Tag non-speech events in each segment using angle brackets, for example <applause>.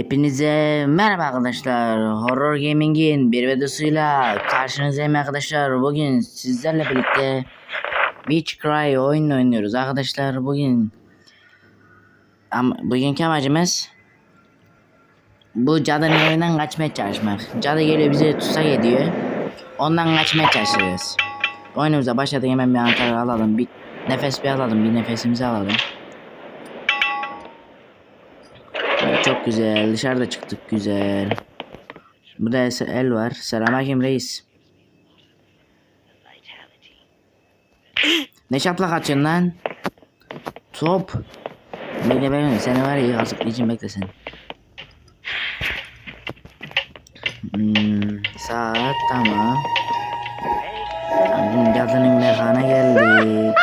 Hepinize merhaba arkadaşlar. Horror Gaming'in bir videosuyla karşınızdayım arkadaşlar. Bugün sizlerle birlikte Witch Cry oyun oynuyoruz arkadaşlar. Bugün Am bugünkü amacımız bu cadının evinden kaçmaya çalışmak. Cadı geliyor bizi tutsak ediyor. Ondan kaçmaya çalışacağız. Oyunumuza başladık hemen bir anahtar alalım. Bir nefes bir alalım. Bir nefesimizi alalım. Evet, Çok güzel. Dışarıda çıktık güzel. Burada el var. Selamünaleyküm reis. ne şaplak açın lan? Top. Bekle bekle seni var ya kazıklayacağım bekle sen. Hmm, saat. Tamam, Cadının mekana geldik.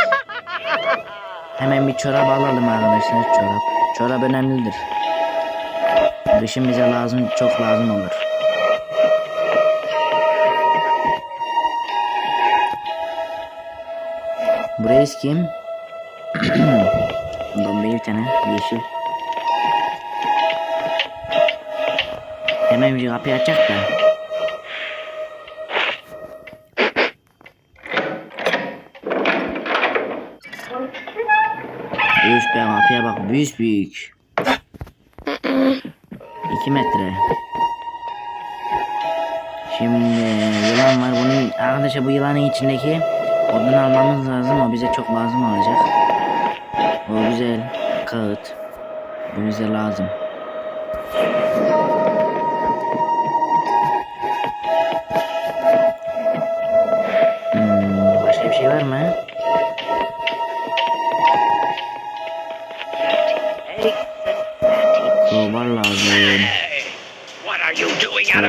Hemen bir çorap alalım arkadaşlar çorap. Çorap önemlidir. Kışın bize lazım, çok lazım olur. Bu reis kim? <clears throat> Dombe bir tane yeşil. Hemen bir kapıyı açacak da. Üf be kapıya bak büyük büyük. 2 metre. Şimdi yılan var. Bunun arkadaşlar bu yılanın içindeki odunu almamız lazım. O bize çok lazım olacak. O güzel kağıt. Bu bize lazım.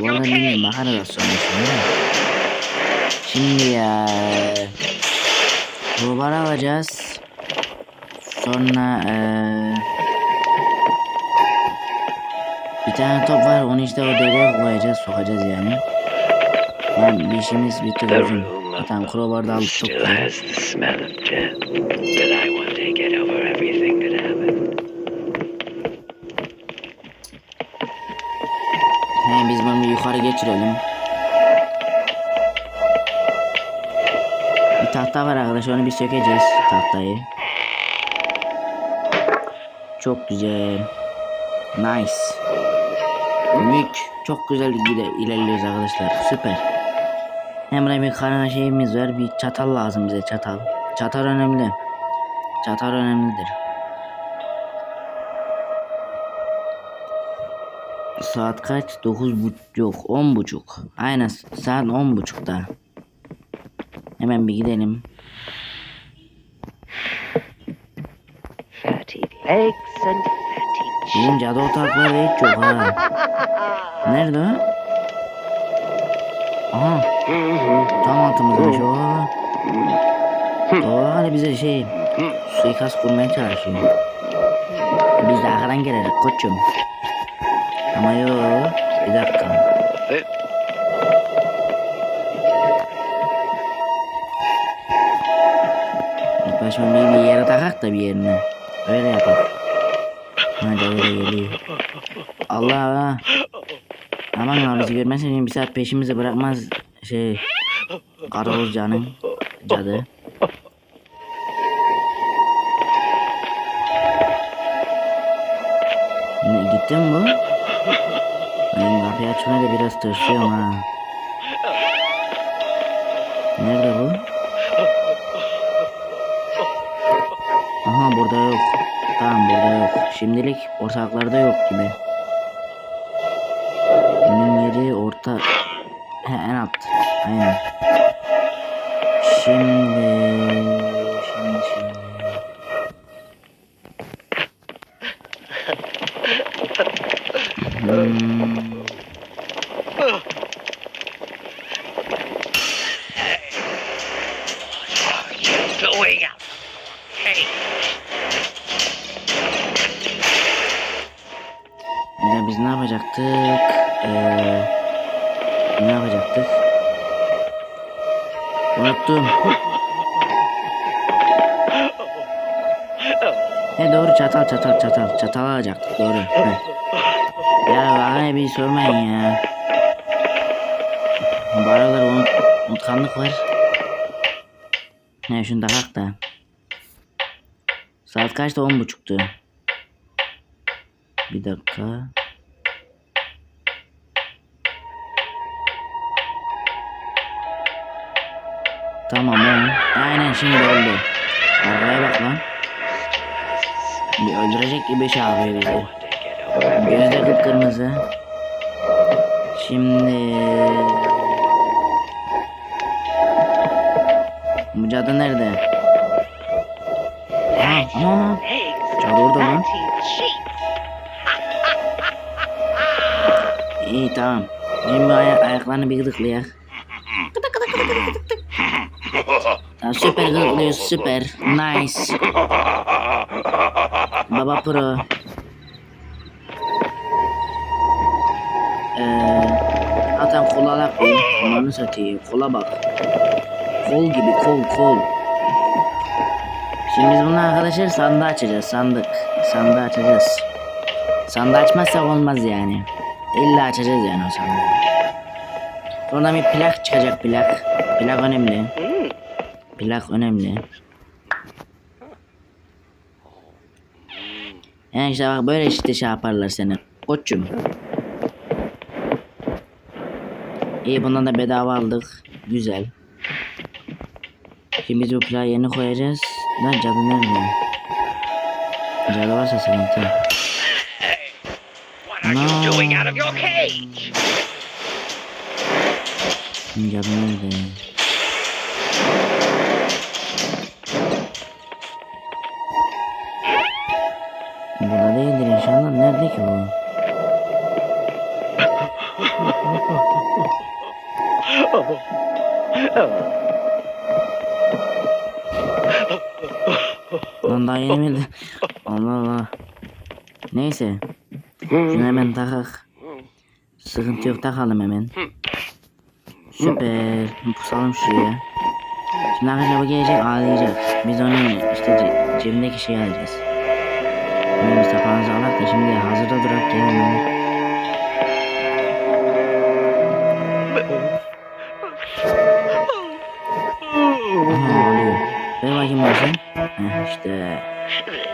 Crowbar'da bilmiyorum cage? bakarız sonra şimdi. Ya. Crowbar alacağız. Sonra eee bir tane top var onu işte o deliğe koyacağız sokacağız yani. Yani bir işimiz bitti Tamam crowbar'da aldık çok bunu bir tahta var arkadaşlar onu bir sökeceğiz tahtayı. Çok güzel. Nice. Mük. Çok güzel gide- ilerliyoruz arkadaşlar. Süper. Hem buraya bir karına şeyimiz var. Bir çatal lazım bize çatal. Çatal önemli. Çatal önemlidir. Saat kaç? 9 buçuk yok 10 buçuk. Aynen saat 10 buçukta. Hemen bir gidelim. Bizim cadı otakları hiç yok ha. Nerede o? Aha tam altımızda şu. O hani bize şey suikast kurmaya çalışıyor. Biz de arkadan gelelim koçum. Ama yok bir dakika. İlk başta bir, bir yere takak da bir yerine. Öyle yapalım. Hadi öyle geliyor. Allah Allah. Aman abi bizi görmezsen bir saat peşimizi bırakmaz şey Karaoğuz canım cadı. Ne, gitti mi bu? Kapıyı açmaya da biraz tırsıyorum ha. Nerede bu? Aha burada yok. Tamam burada yok. Şimdilik ortaklarda yok gibi. Bunun yeri orta... He en alt. Aynen. Yapacaktık? Ee, ne yapacaktık? Unuttum. He doğru çatal çatal çatal çatal alacaktık doğru. He. Ya Bana bir sormayın ya. Bu aralar unut, unutkanlık var. Ne şunu takak da. Saat kaçta? On buçuktu. Bir dakika. Tamam on. Aynen şimdi oldu. Arkaya bak lan. Bir öldürecek gibi şey bizi. Gözde kıpkırmızı. Şimdi... Bu cadı nerede? Ha, ama cadı orada lan. İyi tamam. Şimdi aya ayaklarını bir gıdıklayak. Gıdık gıdık gıdık gıdık gıdık gıdık. Tamam, süper gıdıklıyor süper. Nice. Baba Pro. Ee, zaten kola laf değil. Onları satayım. Kola bak. Kol gibi kol kol. Şimdi biz bunu arkadaşlar sandığı açacağız. Sandık. Sandığı açacağız. Sandığı açmazsak olmaz yani. İlla açacağız yani o sandığı. Oradan bir plak çıkacak plak. Plak önemli. Plak önemli. Yani işte bak böyle işte şey yaparlar seni. Koçum. İyi bundan da bedava aldık. Güzel. Şimdi biz bu plağı yerine koyacağız. Lan cadı nerede? Cadı varsa sıkıntı. Cage? Cadı nerede? Nerede ki bu? Lan daha yeni miydi? Allah Allah. Neyse. Şunu hemen takak. Sıkıntı yok takalım hemen. Süper. Pusalım şuraya. Şimdi arkadaşlar bu gelecek ağlayacak. Biz onun işte ce- cebindeki şeyi alacağız. Benim sapanızı alak da şimdi hazırda durak gelin. Aha ağlıyor. Ver bakayım ben sen. Heh işte.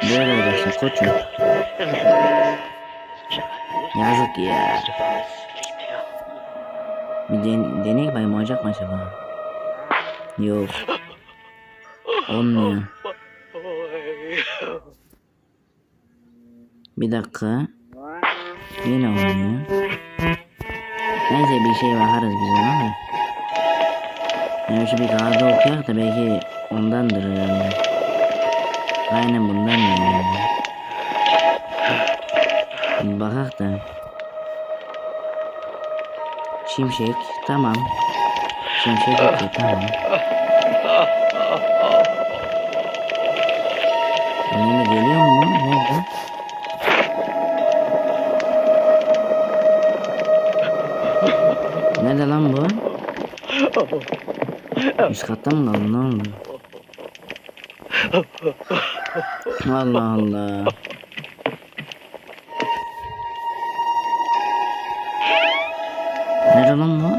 Böyle olacaksın koçum. Yazık ya. Bir den deney bakayım olacak mı acaba? Yok. Olmuyor. Bir dakika. Yine olmuyor. Neyse bir şey bakarız biz ona da. Yani şu bir kağıda okuyak da belki ondandır herhalde. Aynen bundan yani. Bakak da. Şimşek tamam. Şimşek okey tamam. Yine geliyor mu? Nerede? Lan bu? Üst katta mı kaldı? Ne oldu? Allah Allah. Nerede lan bu?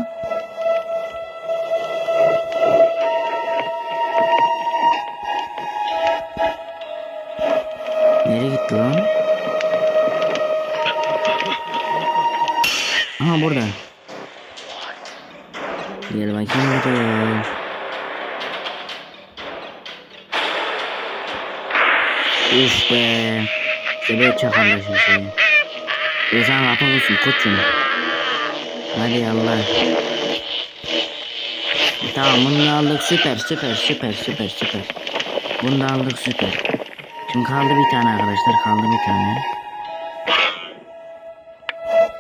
Nereye gitti lan? Aha burada. Gel bakayım buraya. Uf be. İşte böyle çakarlaşır şey. Gözden kapak olsun koçum. Hadi yallah. Tamam bunu aldık süper süper süper süper süper. Bunu da aldık süper. Şimdi kaldı bir tane arkadaşlar kaldı bir tane.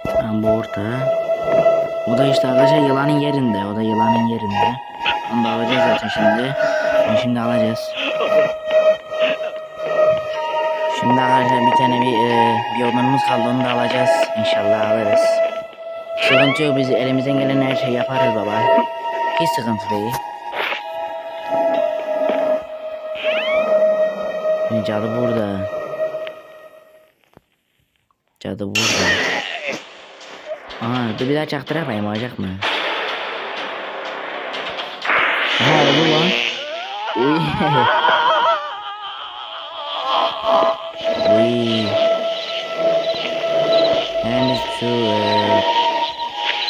Tamam bu orta. O da işte arkadaşlar yılanın yerinde. O da yılanın yerinde. Onu da alacağız zaten şimdi. Onu şimdi alacağız. Şimdi arkadaşlar bir tane bir, e, bir odunumuz kaldı onu da alacağız. İnşallah alırız. Sıkıntı yok biz elimizden gelen her şeyi yaparız baba. Hiç sıkıntı değil. Cadı burada. Cadı burada. Aha dur bir daha çaktır yapayım olacak mı? Aha oldu lan. Uy. Uy. Hemen şu e,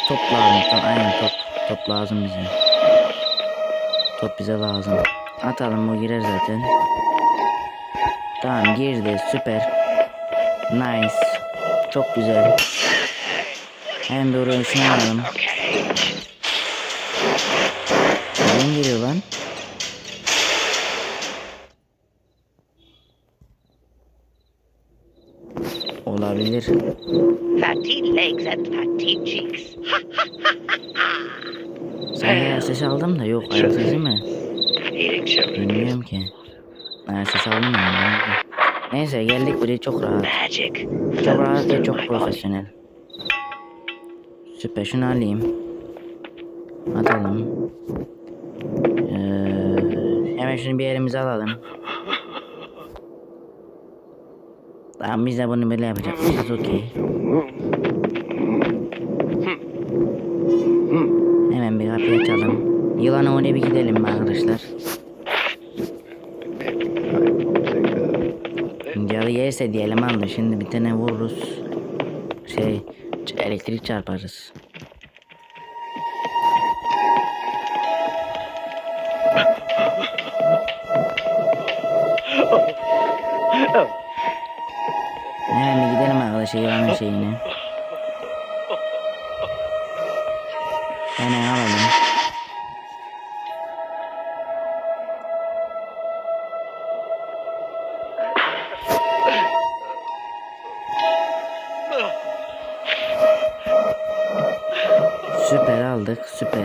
top lazım. Top, aynen top. Top lazım bize. Top bize lazım. Atalım o girer zaten. Tamam girdi süper. Nice. Çok güzel. Bir oraya şunu alalım. Nereden geliyor lan? Olabilir. Fatty legs and fatty cheeks. Sen sesi aldım da yok ayak sesi mi? Bilmiyorum ki. Ayak sesi aldım ki. Neyse geldik buraya çok rahat. Çok rahat ve çok profesyonel. Süper şunu alayım. Atalım. Ee, hemen şunu bir elimize alalım. Tamam biz de bunu böyle yapacakmışız okey. Hemen bir kapıyı açalım. Yılanı oraya bir gidelim arkadaşlar? Cadı yerse diyelim aldı. Şimdi bir tane vururuz. Şey elektrik çarparız. Hemen bir gidelim arkadaşlar yılanın şeyini. Hemen alalım.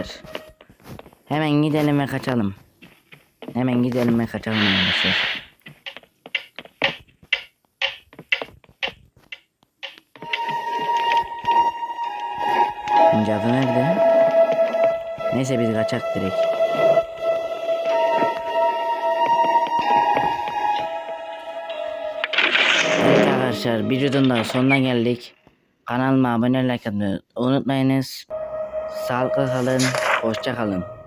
Süper. Hemen gidelim ve kaçalım. Hemen gidelim ve kaçalım arkadaşlar. Cadı nerede? Neyse biz kaçak direkt. Evet arkadaşlar bir videonun sonuna geldik. Kanalıma abone olmayı unutmayınız. Sağlıklı kalın, hoşça kalın.